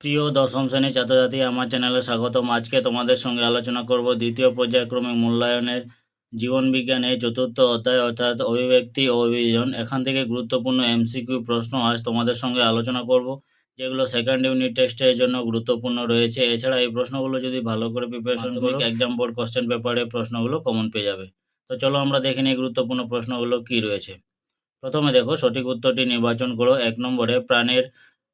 প্রিয় দশম শ্রেণির ছাত্রছাত্রী আমার চ্যানেলে স্বাগতম। আজকে তোমাদের সঙ্গে আলোচনা করব দ্বিতীয় পর্যায়ক্রমিক মূল্যায়নের জীবনবিজ্ঞানের চতুর্থ অধ্যায় অর্থাৎ অভিব্যক্তি ও অভিযোজন। এখান থেকে গুরুত্বপূর্ণ এমসিকিউ প্রশ্ন আজ তোমাদের সঙ্গে আলোচনা করব যেগুলো সেকেন্ড ইউনিট টেস্টের জন্য গুরুত্বপূর্ণ রয়েছে। এছাড়া এই প্রশ্নগুলো যদি ভালো করে প্রিপারেশন করো এক্সাম বোর্ড কোশ্চেন পেপারে প্রশ্নগুলো কমন পেয়ে যাবে। তো চলো আমরা দেখে নিই গুরুত্বপূর্ণ প্রশ্নগুলো কি রয়েছে। প্রথমে দেখো সঠিক উত্তরটি নির্বাচন করো। এক নম্বরে প্রাণের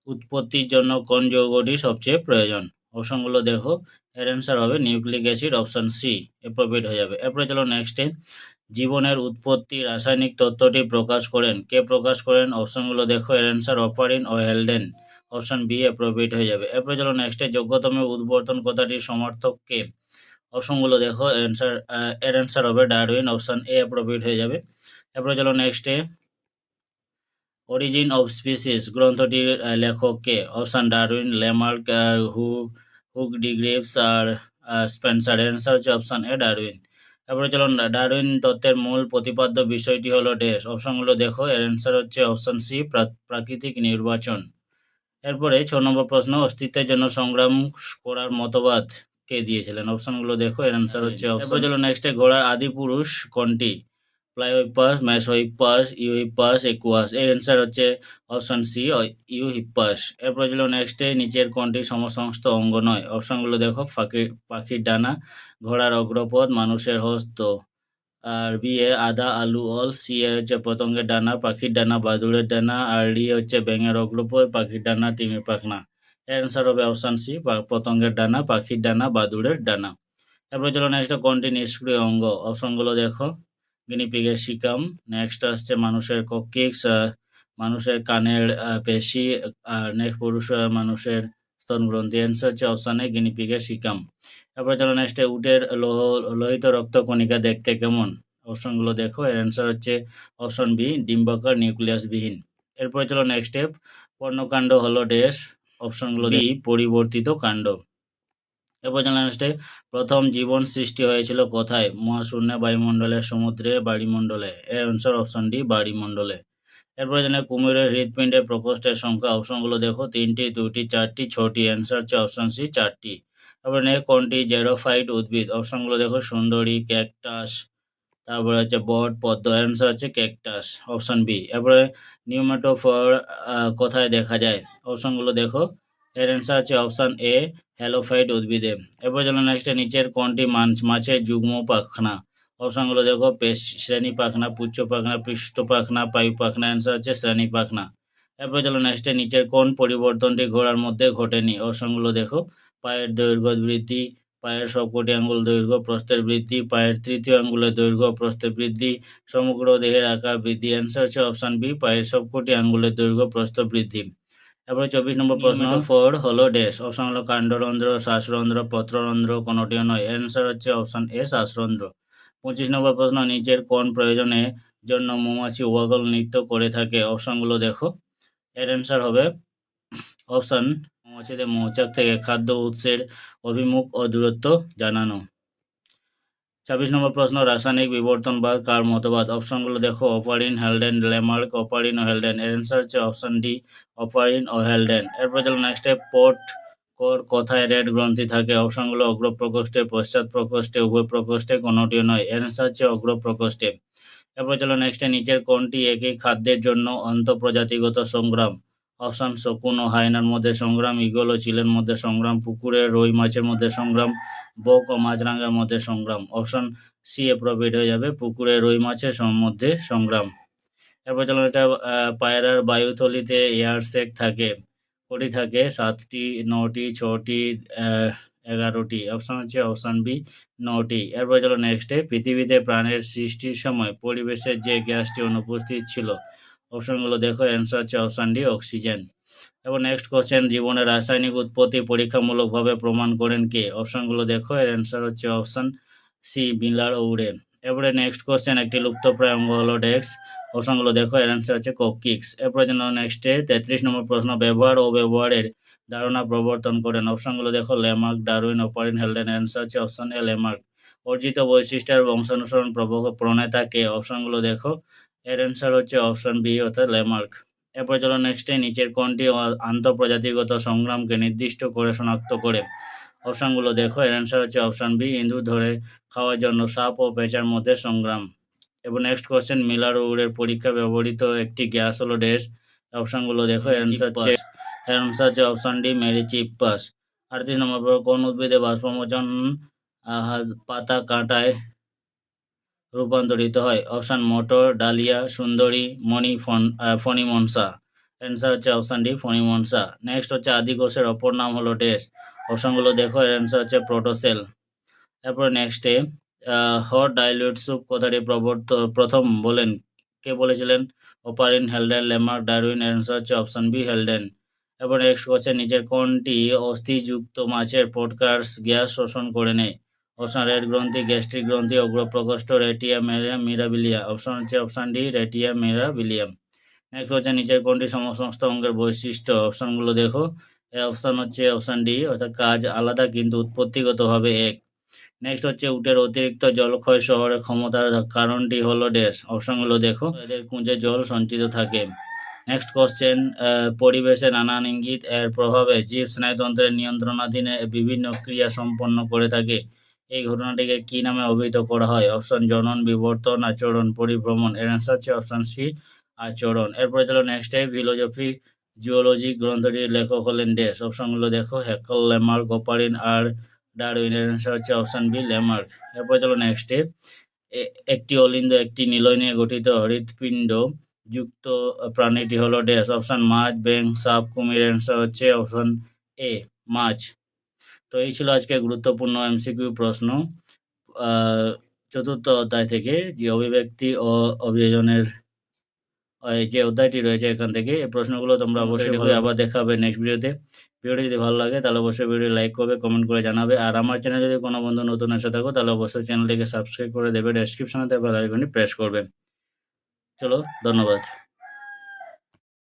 উৎপত্তির জন্য কোন যৌগটি সবচেয়ে প্রয়োজন? অপশনগুলো দেখো। এর অ্যান্সার হবে nucleic acid option C appropriate হয়ে যাবে। এরপরে চলো নেক্সটে জীবনের উৎপত্তি রাসায়নিক তত্ত্বটি প্রকাশ করেন। কে প্রকাশ করেন? অপশনগুলো দেখো। এর অ্যান্সার অপারিন ও হেলডেন। অপশন বি অ্যাপ্রোপ্রিয়েট হয়ে যাবে। এরপরে চলো নেক্সটে যোগ্যতম উদ্বর্তন কথাটির সমর্থক কে? অপশনগুলো দেখো। অ্যান্সার এর অ্যান্সার হবে ডারউইন। অপশন এ অ্যাপ্রোপ্রিয়েট হয়ে যাবে। এরপরে চলো নেক্সটে অরিজিন অফ স্পিসিস গ্রন্থটির লেখককে অপশন ডারউইন লেমার্ক আহ, হু হুক ডিগ্রিপস আর স্পেন্সার অ্যান্সার হচ্ছে অপশন এ ডারউইন তারপরে চলুন ডারউইন তত্ত্বের মূল প্রতিপাদ্য বিষয়টি হলো ড্যাশ অপশনগুলো দেখো এর অ্যান্সার হচ্ছে অপশন সি প্রাকৃতিক নির্বাচন। এরপরে ছ নম্বর প্রশ্ন অস্তিত্বের জন্য সংগ্রাম করার মতবাদ কে দিয়েছিলেন? অপশনগুলো দেখো এর অ্যান্সার হচ্ছে এরপর চলো নেক্সটে ঘোড়ার আদি পুরুষ কোনটি? Pliohippus mesohippus eohippus equus. এর অ্যান্সার হচ্ছে অপশন সি ইউহিপাস এরপর ছিল নেক্সটে নিচের কোনটি সমসংস্থ অঙ্গ নয়? অপশনগুলো দেখো পাখি পাখির ডানা, ঘোড়ার অগ্রপথ, মানুষের হস্ত। আর বি এ, আদা, আলু, অল। সি এ হচ্ছে পতঙ্গের ডানা, পাখির ডানা, বাদুড়ের ডানা। আর ডি হচ্ছে ব্যাঙের অগ্রপথ, পাখির ডানা তিমির পাখনা। এর অ্যান্সার হবে অপশন সি পতঙ্গের ডানা, পাখির ডানা, বাদুড়ের ডানা। এরপর চলো নেক্সট কোনটি নিষ্ক্রিয় অঙ্গ? অপশনগুলো দেখো। গিনিপিগের শিকাম। নেক্সট আসছে মানুষের ককিক্স মানুষের কানের পেশি, আর নেক্সট পুরুষ মানুষের স্তন গ্রন্থি। অ্যান্সার হচ্ছে অপশানে গিনিপিগের শিকাম। এরপর চলো নেক্সটে উটের লোহ, লোহিত রক্ত কণিকা দেখতে কেমন? অপশনগুলো দেখো। এর অ্যান্সার হচ্ছে অপশন বি ডিম্বাকার নিউক্লিয়াসবিহীন এরপরে চলো নেক্সট স্টেপ পর্ণকাণ্ড হলো ড্যাশ অপশনগুলো বি পরিবর্তিত কাণ্ড। এরপর চলো নেক্সটে প্রথম জীবন সৃষ্টি হয়েছিল কোথায়? মহাশূন্য বায়ুমণ্ডলে সমুদ্রে, বাড়িমণ্ডলে। এর অ্যান্সার অপশন ডি বাড়িমণ্ডলে। এরপরে জানে কুমিরের হৃদপিণ্ডের প্রকোষ্ঠের সংখ্যা। অপশনগুলো দেখো। তিনটি, দুটি, চারটি, ছটি। অ্যান্সার হচ্ছে অপশন সি চারটি। তারপরে নেই কোনটি? জেরোফাইট উদ্ভিদ। অপশনগুলো দেখো। সুন্দরী, ক্যাকটাস। তারপরে হচ্ছে বট, পদ্ম। অ্যান্সার হচ্ছে ক্যাকটাস। অপশন বি এরপরে নিউমেটোফর কোথায় দেখা যায়? অপশনগুলো দেখো। এর অ্যান্সার আছে অপশান এ হ্যালোফাইট উদ্ভিদে। এরপর চলো নেক্সট নিচের কোনটি মাছ মাছের যুগ্ম পাখনা? অপশনগুলো দেখো, পেশ শ্রেণি পাখনা, পুচ্ছ পাখনা, পৃষ্ঠ পাখনা পায়ু পাখনা অ্যান্সার হচ্ছে শ্রেণি পাখনা। এরপর চলো নেক্সটে নিচের কোন পরিবর্তনটি ঘোড়ার মধ্যে ঘটেনি? অপশনগুলো দেখো, পায়ের দৈর্ঘ্য বৃদ্ধি, পায়ের সবকটি আঙ্গুল দৈর্ঘ্য প্রস্থের বৃদ্ধি, পায়ের তৃতীয় আঙ্গুলের দৈর্ঘ্য প্রস্থের বৃদ্ধি, সমগ্র দেহের আকার বৃদ্ধি। অ্যান্সার হচ্ছে অপশন বি পায়ের সবকটি আঙ্গুলের দৈর্ঘ্য প্রস্থ বৃদ্ধি। এরপর চব্বিশ নম্বর প্রশ্ন ফোর হলো ড্যাশ অপশন হলো কাণ্ডরন্ধ্র শ্বাসরন্ধ্র পত্ররন্ধ্র কোনোটিও নয়। অ্যান্সার হচ্ছে অপশন এ শ্বাসরন্ধ্র। পঁচিশ নম্বর প্রশ্ন নিচের কোন প্রয়োজনে জন্য মৌমাছি ওয়াগল নৃত্য করে থাকে? অপশনগুলো দেখো। এর অ্যান্সার হবে অপশন মৌমাছিদের মৌচাক থেকে খাদ্য উৎসের অভিমুখ ও দূরত্ব জানানো। ছাব্বিশ নম্বর প্রশ্ন, রাসায়নিক বিবর্তনবাদ কার মতবাদ? অপশনগুলো দেখো, অপারিন, হেলডেন লেমার্ক অপারিন ও হেলডেন। এর অ্যান্সার হচ্ছে অপশন ডি অপারিন ও হেলডেন। এরপর চলো নেক্সটে পোর্ট কোর কথায় রেড গ্রন্থি থাকে। অপশনগুলো অগ্র প্রকোষ্ঠে পশ্চাৎ প্রকোষ্ঠে, উভয় প্রকোষ্ঠে, কোনোটিও নয়। এর অ্যান্সার হচ্ছে অগ্র প্রকোষ্ঠে এরপর চলো নেক্সটে নিচের কোনটি একই খাদ্যের জন্য অন্তঃপ্রজাতিগত সংগ্রাম? অপশন শকুন ও হায়নার মধ্যে সংগ্রাম ইগল ও চিলের মধ্যে সংগ্রাম পুকুরের রুই মাছের মধ্যে সংগ্রাম, বক ও মাছরাঙার মধ্যে সংগ্রাম। অপশন সি প্রভিড হয়ে যাবে, পুকুরে রুই মাছের মধ্যে সংগ্রাম। এরপর চলো এটা পায়রার বায়ুথলিতে এয়ার সেক থাকে, কটি থাকে, সাতটি, নটি, ছটি এগারোটি। অপশন হচ্ছে অপশন বি নটি। এরপর চলো নেক্সটে পৃথিবীতে প্রাণের সৃষ্টির সময় পরিবেশের যে গ্যাসটি অনুপস্থিত ছিল অপশনগুলো দেখো অ্যান্সার হচ্ছে অপশন ডি অক্সিজেন এবং নেক্সট কোশ্চেন জীবনের রাসায়নিক উৎপত্তি পরীক্ষামূলকভাবে প্রমাণ করেন কে? অপশনগুলো দেখো, এর অ্যান্সার হচ্ছে অপশন সি বিলার ওউরে এরপরে নেক্সট কোশ্চেন একটি লুপ্তপ্রায় অঙ্গ হলো ডেক্স অপশনগুলো দেখো, এর অ্যান্সার হচ্ছে কোকিক্স এরপরে যেন নেক্সটে তেত্রিশ নম্বর প্রশ্ন, ব্যবহার ও ব্যবহারের ধারণা প্রবর্তন করেন। অপশনগুলো দেখো Lamarck Darwin Oparin Haldane answer হচ্ছে অপশন এ লেমার্ক অর্জিত বৈশিষ্ট্যের বংশানুসরণ প্রব- প্রণেতা কে? অপশনগুলো দেখো এর অ্যান্সার হচ্ছে অপশন বি অর্থাৎ লেমার্ক এরপরে চলো নেক্সটে নিচের কোনটি আন্তঃপ্রজাতিগত সংগ্রামকে নির্দিষ্ট করে শনাক্ত করে? অপশানগুলো দেখো এর অ্যান্সার হচ্ছে অপশান বি ইঁদুর ধরে খাওয়ার জন্য সাপ ও পেঁচার মধ্যে সংগ্রাম। এবং নেক্সট কোশ্চেন মিলার উডের পরীক্ষা ব্যবহৃত একটি গ্যাস হলো ড্যাশ অপশানগুলো দেখো এর অ্যান্সার হচ্ছে এর অ্যান্সার হচ্ছে অপশান ডি মেরি চিপাস আটত্রিশ নম্বর কোন উদ্ভিদে বাষ্পমোচন পাতা কাঁটায় রূপান্তরিত হয়। অপশান মোটর, ডালিয়া, সুন্দরী, মণি ফন ফণিমনসা। অ্যান্সার হচ্ছে অপশান ডি, ফণিমনসা। নেক্সট হচ্ছে আদিকোষের অপর নাম হলো ডেস অপশানগুলো দেখো অ্যান্সার হচ্ছে প্রোটোসেল এরপর নেক্সটে হট ডাইলিউট সুপ কথাটি প্রবর্ত, প্রথম বলেন, কে বলেছিলেন? Oparin Haldane Lamarck Darwin answer হচ্ছে অপশান বি হেলডেন এরপর নেক্সট কোশ্চেন নিচের কোনটি অস্থিযুক্ত মাছের পডকাস্ট গ্যাস শোষণ করে নেয়? অপশন রেড গ্রন্থি গ্যাস্ট্রিক গ্রন্থি অগ্র প্রকোষ্ঠ রেটিয়া মেরা মিরাবিলিয়া অপশন হচ্ছে অপশন ডি রেটিয়া মিরাবিলিয়াম নেক্সট হচ্ছে নিচের কোনটি সমস্ত অঙ্গের বৈশিষ্ট্য? অপশনগুলো দেখো। এ অপশন হচ্ছে অপশন ডি অর্থাৎ কাজ আলাদা কিন্তু উৎপত্তিগতভাবে এক। নেক্সট হচ্ছে উটের অতিরিক্ত জলক্ষয় শহরের ক্ষমতার কারণটি হলো ড্যাশ অপশনগুলো দেখো। এদের কুঁজে জল সঞ্চিত থাকে। নেক্সট কোশ্চেন পরিবেশে নানান ইঙ্গিত। এর প্রভাবে জীব স্নায়ুতন্ত্রের নিয়ন্ত্রণাধীনে বিভিন্ন ক্রিয়া সম্পন্ন করে থাকে। এই ঘটনাটিকে কি নামে অভিহিত করা হয়? অপশন, জনন, বিবর্তন, আচরণ, পরিভ্রমণ। এর অ্যান্সার হচ্ছে অপশন সি, আচরণ। এরপরে চলো নেক্সট ফিলোজফি জিওলজি গ্রন্থটির লেখক হলেন ড্যাশ অপশনগুলো দেখো হ্যাকল লেমার্ক গোপারিন আর ডারউইন। এর অ্যান্সার হচ্ছে অপশন বি লেমার্ক এরপরে চলো নেক্সটে একটি অলিন্দ, একটি নিলয় নিয়ে গঠিত হৃৎপিণ্ড যুক্ত প্রাণীটি হলো ড্যাশ অপশন, মাছ ব্যাং সাপ, কুমির। অ্যান্সার হচ্ছে অপশন এ, মাছ। তো এই ছিল আজকে গুরুত্বপূর্ণ এমসিকিউ প্রশ্ন। চতুর্থ অধ্যায় থেকে যে অভিব্যক্তি ও অভিযোজনের যে অধ্যায়টি রয়েছে এখান থেকে এই প্রশ্নগুলো তোমরা অবশ্যই ভালো। আবার দেখা হবে নেক্সট ভিডিওতে ভিডিওটি যদি ভালো লাগে তাহলে অবশ্যই ভিডিও লাইক করবে কমেন্ট করে জানাবে। আর আমার চ্যানেলে যদি কোনো বন্ধু নতুন এসে থাকো তাহলে অবশ্যই চ্যানেলটিকে সাবস্ক্রাইব করে দেবে। ডেসক্রিপশনে দেবে আইকনটি প্রেস করবে। চলো ধন্যবাদ।